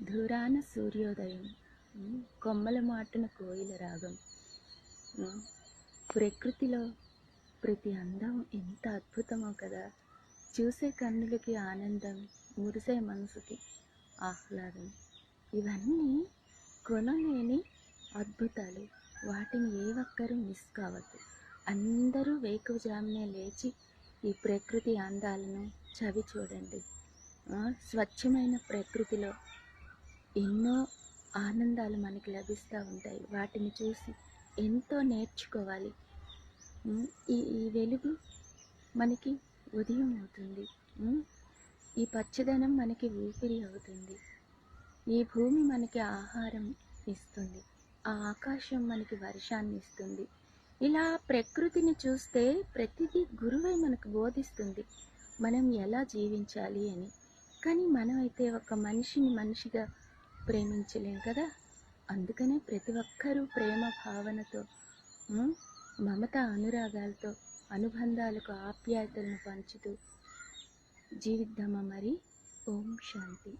దూరాన సూర్యోదయం. కొమ్మల మాటున కోయిల రాగం. ప్రకృతిలో ప్రతి అందం ఎంత అద్భుతమో కదా. చూసే కన్నులకి ఆనందం మురిసే మనసుకి ఆహ్లాదం. ఇవన్నీ కొనలేని అద్భుతాలు. వాటిని ఏ ఒక్కరూ మిస్ కావద్దు. అందరూ వేకువజామునే లేచి ఈ ప్రకృతి అందాలను చవి చూడండి స్వచ్ఛమైన ప్రకృతిలో ఎన్నో ఆనందాలు మనకి లభిస్తూ ఉంటాయి. వాటిని చూసి ఎంతో నేర్చుకోవాలి. ఈ ఈ వెలుగు మనకి ఉదయం అవుతుంది. ఈ పచ్చదనం మనకి ఊపిరి అవుతుంది. ఈ భూమి మనకి ఆహారం ఇస్తుంది. ఆ ఆకాశం మనకి వర్షాన్ని ఇస్తుంది. ఇలా ప్రకృతిని చూస్తే ప్రతిదీ గురువే మనకు బోధిస్తుంది. మనం ఎలా జీవించాలి అని. కానీ మనం అయితే ఒక మనిషిని మనిషిగా ప్రేమించలేం కదా? అందుకనే ప్రతి ఒక్కరూ ప్రేమ భావనతో మమత అనురాగాలతో అనుబంధాలకు ఆప్యాయతలను పంచుతూ జీవిద్దామా మరి? ఓం శాంతి.